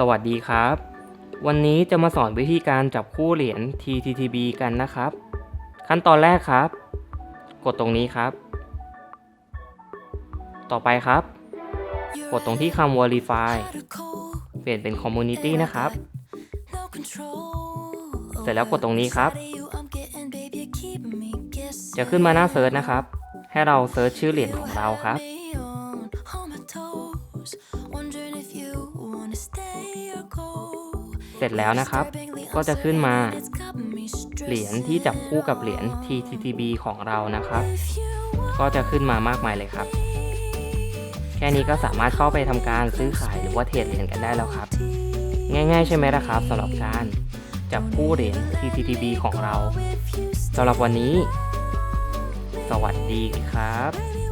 สวัสดีครับ วันนี้จะมาสอนวิธีการจับคู่เหรียญ TTTB กันนะครับ ขั้นตอนแรกครับ กดตรงนี้ครับ ต่อไปครับ กดตรงที่คำ Verify เปลี่ยนเป็น Community นะครับ เสร็จแล้วกดตรงนี้ครับ จะขึ้นมาหน้าเซิร์ชนะครับ ให้เราเซิร์ชชื่อเหรียญของเราครับ เสร็จแล้วนะครับ ก็จะขึ้นมา เหรียญที่จับคู่กับเหรียญ TTTB ของเรานะครับ ก็จะขึ้นมามากมายเลยครับ แค่นี้ก็สามารถเข้าไปทำการซื้อขายหรือว่าเทรดเหรียญกันได้แล้วครับ ง่ายๆใช่ไหมล่ะครับสำหรับการจับคู่เหรียญ TTTB ของเราสำหรับวันนี้ สวัสดีครับ